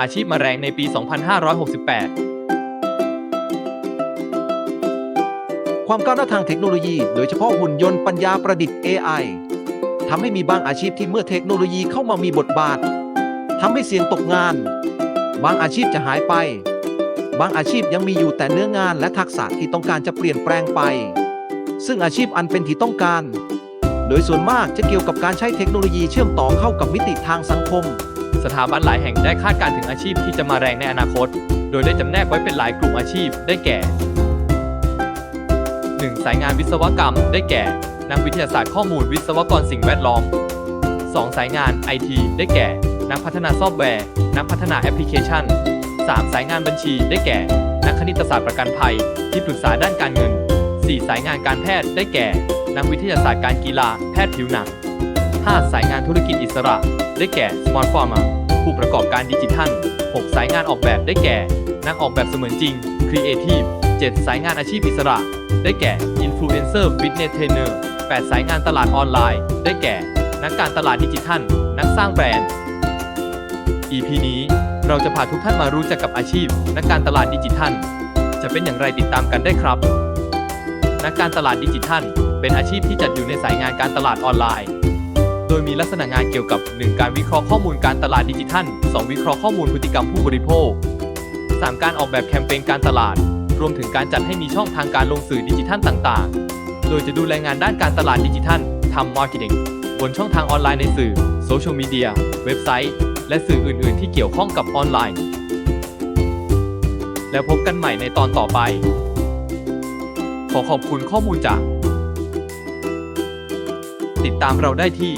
อาชีพมาแรงในปี 2568 ความก้าวหน้าทางเทคโนโลยี โดยเฉพาะหุ่นยนต์ปัญญาประดิษฐ์ AI ทำให้มีบางอาชีพที่เมื่อเทคโนโลยีเข้ามามีบทบาททำให้เสี่ยงตกงาน บางอาชีพจะหายไป บางอาชีพยังมีอยู่แต่เนื้องานและทักษะที่ต้องการจะเปลี่ยนแปลงไป ซึ่งอาชีพอันเป็นที่ต้องการ โดยส่วนมากจะเกี่ยวกับการใช้เทคโนโลยีเชื่อมต่อเข้ากับมิติทางสังคม สถาบันหลายแห่งได้คาดการณ์ถึงอาชีพที่จะมาแรงในอนาคต โดยได้จำแนกไว้เป็นหลายกลุ่มอาชีพ ได้แก่ 1. สายงานวิศวกรรม ได้แก่ นักวิทยาศาสตร์ข้อมูลวิศวกรสิ่งแวดล้อม 2. สายงาน IT ได้แก่ นักพัฒนาซอฟต์แวร์ นักพัฒนาแอปพลิเคชัน 3. สายงานบัญชี ได้แก่ นักคณิตศาสตร์ประกันภัย ที่ปรึกษาด้านการเงิน 4. สายงานการแพทย์ ได้แก่ นักวิทยาศาสตร์การกีฬา แพทย์ผิวหนัง 5. สายงานธุรกิจอิสระ ได้แก่ Smart Pharma ผู้ประกอบการดิจิทัล 6. สายงานออกแบบได้แก่ นักออกแบบเสมือนจริง Creative 7. สายงานอาชีพอิสระ ได้แก่ Influencer Fitness Trainer 8. สายงานตลาดออนไลน์ ได้แก่ นักการตลาดดิจิทัล นักสร้างแบรนด์ EP นี้เราจะพาทุกท่านมารู้จักกับอาชีพ นักการตลาดดิจิทัล จะเป็นอย่างไรติดตามกันได้ครับ นักการตลาดดิจิทัล เป็นอาชีพที่จัดอยู่ในสายงานการตลาดออนไลน์ ดยมีลักษณะงานเกี่ยวกับ 1. การวิเคราะห์ข้อมูลการตลาดดิจิทัล 2. วิเคราะห์ข้อมูลพฤติกรรมผู้บริโภค 3. การออกแบบแคมเปญการตลาด รวมถึงการจัดให้มีช่องทางการลงสื่อดิจิทัลต่างๆ โดยจะดูแลงานด้านการตลาดดิจิทัลทำมาร์เก็ตติ้งบนช่องทางออนไลน์ในสื่อโซเชียลมีเดียเว็บไซต์ และสื่ออื่น ๆ ที่เกี่ยวข้องกับออนไลน์ แล้วพบกันใหม่ในตอนต่อไป ขอขอบคุณข้อมูลจาก ติดตามเราได้ที่